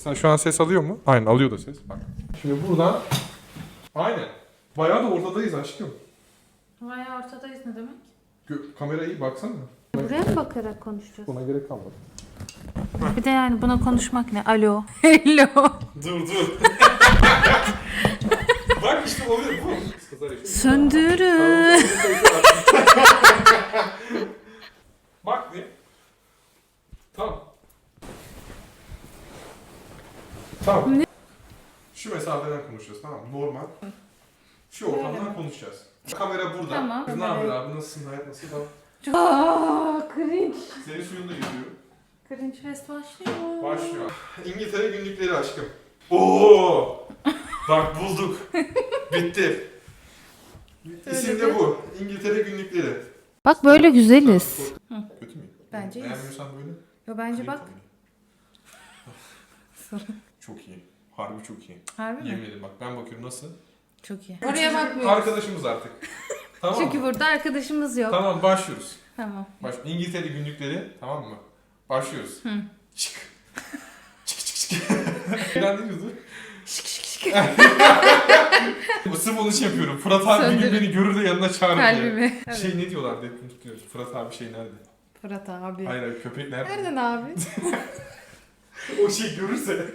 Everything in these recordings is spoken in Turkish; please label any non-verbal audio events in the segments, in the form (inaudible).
Mesela şu an ses alıyor mu? Aynen alıyor da ses. Bak. Şimdi buradan aynen. Bayağı da ortadayız aşkım. Bayağı ortadayız ne demek? Gö- kamerayı baksana. Buraya mı bakarak konuşacağız? Buna gerek kalmadı. Bir de yani buna konuşmak ne? Alo. (laughs) Hello. Dur dur. (laughs) Bak işte oluyor bu. Kızlar. Söndürün. Bak bir. Tamam. Tamam. Şu mesafeden konuşacağız tamam mı? Normal. Şu ortamdan konuşacağız. Kamera burada. Tamam. Kız ne haber abi? Nasılsın? Hayat nasıl? Tamam. Aaa cringe. Senin suyun da gidiyor. Cringe fest başlıyor. Başlıyor. İngiltere günlükleri aşkım. Oo! Bak bulduk. (laughs) Bitti. İsim de bu. İngiltere günlükleri. Bak böyle güzeliz. Kötü mü? Bence iyiyiz. Beğenmiyorsan böyle. Yo bence klip bak. oynayın. (laughs) (laughs) çok iyi. Harbi çok iyi. Harbi Yemin mi? ederim bak ben bakıyorum nasıl? Çok iyi. Oraya bakmıyoruz. Arkadaşımız artık. (laughs) tamam Çünkü mı? burada arkadaşımız yok. Tamam başlıyoruz. Tamam. Baş İngiltere günlükleri tamam mı? Başlıyoruz. Hı. Çık. Çık çık çık. Falan ne diyordu? Şık şık şık. Sırf onun için yapıyorum. Fırat abi bir gün Söndürün. beni görür de yanına çağırır diye. Kalbimi. Evet. Şey ne diyorlardı hep unutuyoruz. Fırat abi şey nerede? Fırat abi. Hayır hayır köpek nerede? Nereden abi? (laughs) O şey görürse. (laughs)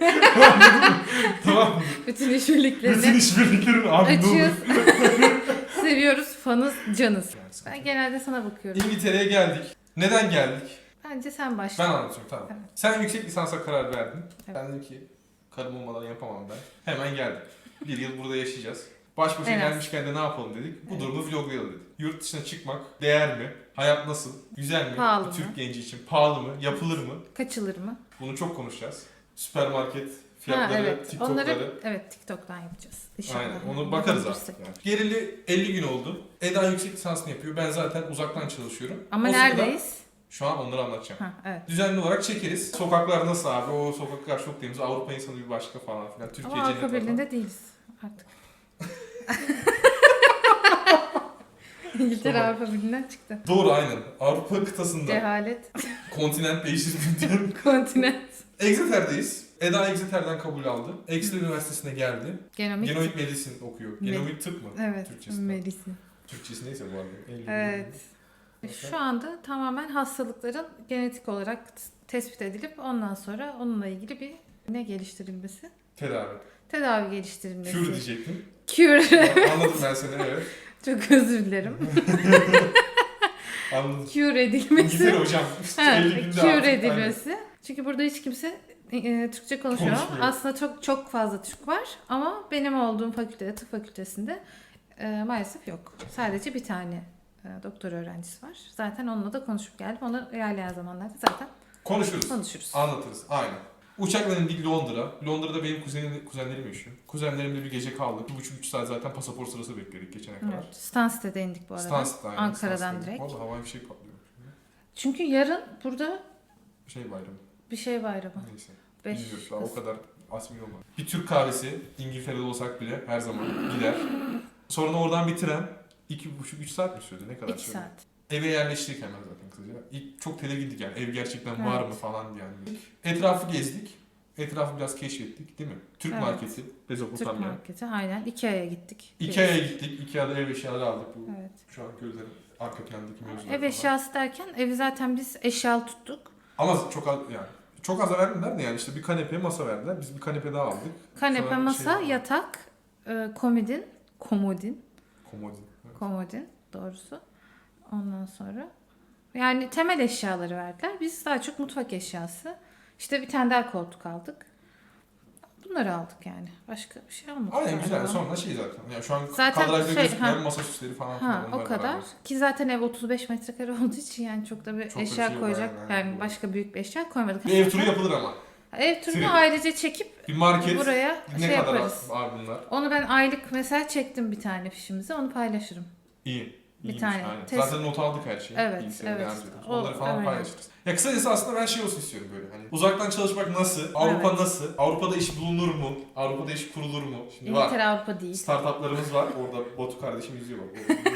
Tamam mı? Bütün Bütün işbirliklerini işbirliklerin abi ne olur. açıyoruz. (laughs) Seviyoruz, fanız, canız. Ben genelde sana bakıyorum. İngiltere'ye geldik. Neden geldik? Bence sen Ben başla. anlatıyorum tamam. Evet. Sen yüksek lisansa karar verdin. Evet. Ben dedim ki karım olmadan yapamam ben. Hemen geldim. Bir yıl burada yaşayacağız. Baş başa En az. gelmişken de ne yapalım dedik. Bu Evet. durumu vloglayalım dedik. Yurt dışına çıkmak değer mi? Hayat nasıl? Güzel mi? Pahalı Bir mı? Türk genci için pahalı mı? Yapılır mı? Kaçılır mı? Bunu çok konuşacağız. Süpermarket Ha fiyatları, evet. TikTok'ları. Onları evet TikTok'tan yapacağız. İnşallah. Aynen onu bakarız artık. Yani. Gerili 50 gün oldu. Eda yüksek lisansını yapıyor. Ben zaten uzaktan çalışıyorum. Ama O sırada- neredeyiz? Şu an onları anlatacağım. Ha evet. Düzenli olarak çekeriz. Sokaklar nasıl abi? O sokaklar çok temiz. Avrupa insanı bir başka falan filan. Türkiye Ama Avrupa. Birliği'nde değiliz artık. (laughs) İngiltere Tamam. Avrupa Birliği'nden çıktı. Doğru aynen. Avrupa kıtasında. Cehalet, (laughs) kontinent değiştirdim. (laughs) kontinent, Exeter'deyiz. Eda Exeter'den kabul aldı. Exeter Üniversitesi'ne geldi. genomik. Genomik medicine okuyor. Me- Genomik tıp mı? Evet, Türkçesi. medisi. Türkçesi neyse bu arada. En iyi Evet. Şu anda tamamen hastalıkların genetik olarak t- tespit edilip ondan sonra onunla ilgili bir ne geliştirilmesi? Tedavi. Tedavi geliştirilmesi. Cure diyecektim. Cure. Anladım ben seni evet. (laughs) Çok özür dilerim. (laughs) Anladım. Cure edilmesi. İngiltere hocam. (laughs) Ha, 50 günde cure artık, edilmesi. Çünkü burada hiç kimse e, Türkçe konuşmuyor. Konuşmuyor. Aslında çok çok fazla Türk var ama benim olduğum fakültede, tıp fakültesinde e, maalesef yok. Sadece bir tane e, doktor öğrencisi var. Zaten onunla da konuşup geldim. Onu ilerleyen zamanlarda zaten Aynen. Konuşuruz. konuşuruz. Anlatırız. Aynen. Uçakla indik Londra. Londra'da benim kuzenim, kuzenlerim yaşıyor. Kuzenlerimle bir gece kaldık. Bir buçuk üç saat zaten pasaport sırası bekledik geçene kadar. Evet. Stansted indik bu arada. Stansted aynen. Ankara'dan Stansted. direkt. Valla havai bir şey patlıyor. Çünkü yarın burada Şey bayramı. bir şey bayramı. Neyse. Beş Bilmiyoruz daha o kadar asmi olmadı. Bir Türk kahvesi İngiltere'de olsak bile her zaman gider. Sonra oradan bir tren. iki buçuk üç saat mi sürdü? Ne kadar İki sürdü? saat. Eve yerleştik hemen zaten kısaca. İlk çok tedirgindik yani ev gerçekten var Evet. mı falan diye yani. Etrafı gezdik. Etrafı biraz keşfettik değil mi? Türk Evet. marketi. Türk Mezopotamya. marketi aynen. Ikea'ya gittik. Ikea'ya gittik. Ikea'da ev eşyaları aldık. Bu Evet. şu an gözlerim arka plandaki mevzular Ev falan. eşyası derken evi zaten biz eşyalı tuttuk. Ama çok az yani. Çok az verdiler de yani işte bir kanepe masa verdiler. Biz bir kanepe daha aldık. Kanepe, Sonra masa, şey- yatak, e, komodin, komodin, Komodin. Evet. komodin doğrusu. Ondan sonra yani temel eşyaları verdiler. Biz daha çok mutfak eşyası. İşte bir tane daha koltuk aldık. Bunları aldık yani. Başka bir şey almadık. Aynen güzel. galiba. Sonra şey zaten. Yani şu an Zaten kadrajda şey, gözükmeyen masa süsleri falan. Ha o kadar. var. Ki zaten ev 35 metrekare (laughs) olduğu için yani çok da bir Çok da bir eşya şey yok, koyacak yani aynen. başka büyük bir eşya koymadık. Bir ev turu yapılır ama. Ev turunu Trip. ayrıca çekip Bir market. buraya ne şey kadar yaparız. var bunlar? Onu ben aylık mesela çektim bir tane fişimize onu paylaşırım. İyi. Bir İyiymiş, tane. aynen. Test- Zaten not aldık her şeyi. Evet, Bilgisayarı evet. O- Onları falan aynen. paylaşırız. Ya kısacası aslında ben şey olsun istiyorum böyle hani. Uzaktan çalışmak nasıl? Avrupa Evet. nasıl? Avrupa'da iş bulunur mu? Avrupa'da iş kurulur mu? Şimdi var. İngiltere Avrupa değil. Startuplarımız var. Orada Batu kardeşim izliyor bak. (laughs)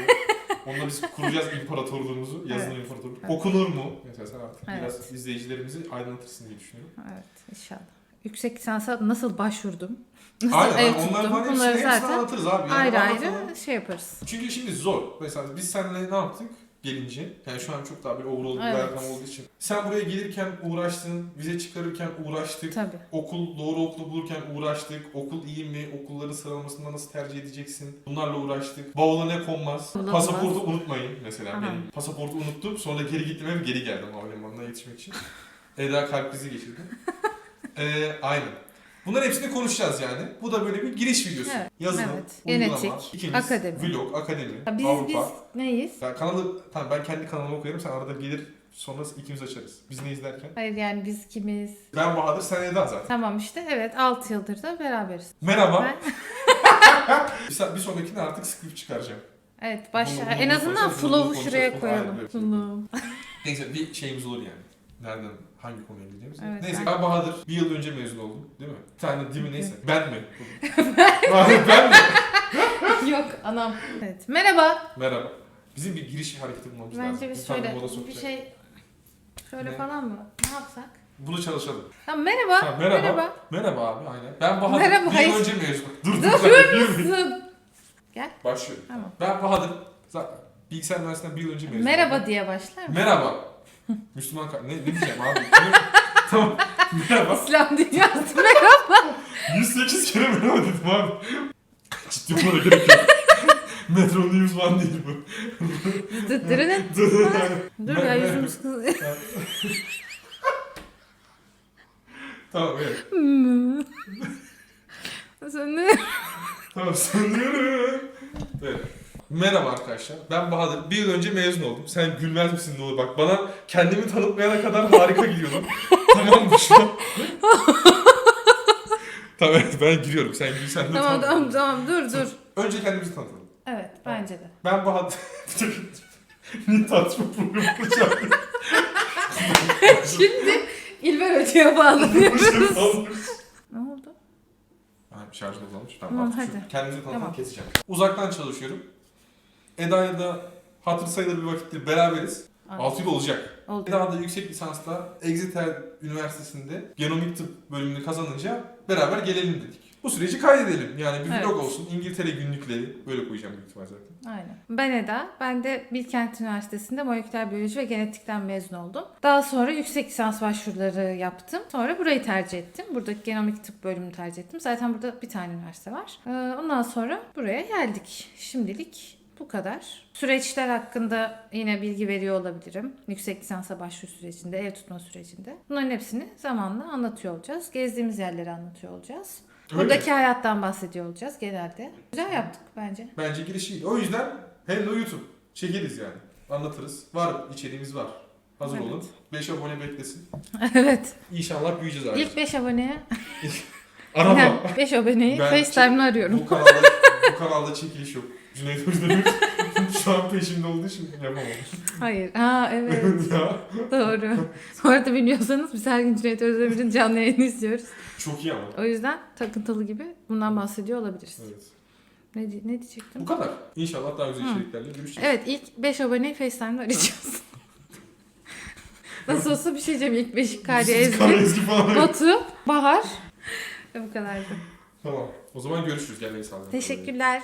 Onunla biz kuracağız imparatorluğumuzu. Yazılı Evet. imparatorluk. Evet. Okunur mu? Mesela sen artık Evet. biraz izleyicilerimizi aydınlatırsın diye düşünüyorum. Evet inşallah. Yüksek lisansa nasıl başvurdum? Nasıl Aynen. ev Onlar var Bunları hepsini zaten anlatırız abi. Yani ayrı anlatalım. ayrı şey yaparız. Çünkü şimdi zor. Mesela biz seninle ne yaptık gelince? Yani şu an çok daha bir overall bir Evet. olduğu için. Sen buraya gelirken uğraştın, vize çıkarırken uğraştık. Tabii. Okul, doğru okulu bulurken uğraştık. Okul iyi mi? Okulları sıralamasında nasıl tercih edeceksin? Bunlarla uğraştık. Bavula ne konmaz? Bulunmaz. Pasaportu unutmayın mesela. Aha. Benim pasaportu unuttum. Sonra geri gittim eve geri geldim havalimanına yetişmek için. (laughs) Eda kalp krizi geçirdi. Ee, aynen. Bunların hepsini konuşacağız yani. Bu da böyle bir giriş videosu. Evet, Yazılım, evet. uygulama, Genetik, ikimiz, akademi. vlog, akademi, Ya biz Avrupa. biz neyiz? Ya kanalı, tamam ben kendi kanalıma koyarım sen arada gelir sonra ikimiz açarız. Biz ne izlerken? Hayır yani biz kimiz? Ben Bahadır, sen Eda zaten. Tamam işte evet 6 yıldır da beraberiz. Merhaba. Ben, (laughs) Bir, bir sonrakinde artık script çıkaracağım. evet başla. En azından flow'u şuraya koyalım. ayrı bir- Flow. Neyse bir şeyimiz olur yani. Nereden, hangi konuya gideceğimiz. Evet, Neyse ben- Bahadır bir yıl önce mezun oldum değil mi? Bir tane değil mi neyse. Ben mi? (laughs) Bahadır ben mi? Yok anam. Evet. Merhaba. Merhaba. Bizim bir giriş hareketi bulmamız lazım. Bence biz şöyle moda bir sokacak. şey şöyle Ne? falan mı? Ne yapsak? Bunu çalışalım. Tamam merhaba. Ha, merhaba. Merhaba. Merhaba abi aynen. Ben Bahadır Merhaba, bir hayır. yıl önce mezun. Dur dur. Dur, dur. dur. Zın. Başlıyorum. Tamam. Ben Bahadır. Zaten bilgisayar mühendisliğinden bir yıl önce mezun Merhaba oldum. diye başlar mı? Merhaba. (laughs) Müslüman ka- ne, ne diyeceğim abi? (laughs) tamam. Merhaba. İslam dünyası. 108 (laughs) kere merhaba dedim abi. Ciddi olmana gerek yok. Metro News One değil bu. Dıttırının. Dur ya yüzüm sıkı. tamam evet. Sen ne? Tamam sanıyorum. Evet. Merhaba arkadaşlar. Ben Bahadır. Bir yıl önce mezun oldum. Sen gülmez misin ne olur bak. Bana kendimi tanıtmayana kadar harika gidiyordun. (laughs) tamam mı şu an? tamam evet ben giriyorum. Sen gül sen de Tamam tanıt. tamam tamam dur dur. Önce kendimizi tanıtalım. Evet bence de. Ben Bahadır. (laughs) Niye tartışma programı kuracağım? (laughs) Şimdi İlber Hoca'ya bağlanıyoruz. ne oldu? Ha, şarjım azalmış. Tamam, Tamam, artık hadi. Kendimizi tanıtalım Tamam. keseceğim. Uzaktan çalışıyorum. Eda'ya da hatır sayılır bir vakittir beraberiz. 6 yıl olacak. Oldu. Eda da yüksek lisansta Exeter Üniversitesi'nde genomik tıp bölümünü kazanınca beraber gelelim dedik. Bu süreci kaydedelim. Yani bir Evet. vlog olsun. İngiltere günlükleri böyle koyacağım büyük ihtimal zaten. Aynen. Ben Eda. Ben de Bilkent Üniversitesi'nde moleküler biyoloji ve genetikten mezun oldum. Daha sonra yüksek lisans başvuruları yaptım. Sonra burayı tercih ettim. Buradaki genomik tıp bölümünü tercih ettim. Zaten burada bir tane üniversite var. Ee, Ondan sonra buraya geldik. Şimdilik bu kadar. Süreçler hakkında yine bilgi veriyor olabilirim. Yüksek lisansa başvuru sürecinde, ev tutma sürecinde. Bunların hepsini zamanla anlatıyor olacağız. Gezdiğimiz yerleri anlatıyor olacağız. Öyle. Buradaki hayattan bahsediyor olacağız genelde. Güzel yaptık bence. Bence giriş iyi. O yüzden hem de YouTube. Çekeriz yani. Anlatırız. Var içeriğimiz var. Hazır Evet. olun. 5 abone beklesin. (laughs) evet. İnşallah büyüyeceğiz artık. İlk 5 aboneye, Araba. 5 aboneyi (laughs) (laughs) FaceTime'la arıyorum. Bu kanalda, bu kanalda çekiliş yok. Cüneyt Özdemir şu an peşimde olduğu için yapamam. Hayır. Ha evet. (laughs) ya. Doğru. Bu arada bilmiyorsanız biz her gün Cüneyt Özdemir'in canlı yayını izliyoruz. Çok iyi ama. O yüzden takıntılı gibi bundan bahsediyor olabiliriz. Evet. Ne, di- ne diyecektim? Bu kadar. İnşallah daha güzel Hı. içeriklerle görüşeceğiz. Evet ilk 5 aboneyi FaceTime'la arayacağız. (laughs) Nasıl olsa bir şey diyeceğim ilk 5 Kari Siz Kara Ezgi, Ezgi falan. Batu, Bahar. Ve (laughs) bu kadardı. Tamam. O zaman görüşürüz. Gel sağlık. Teşekkürler.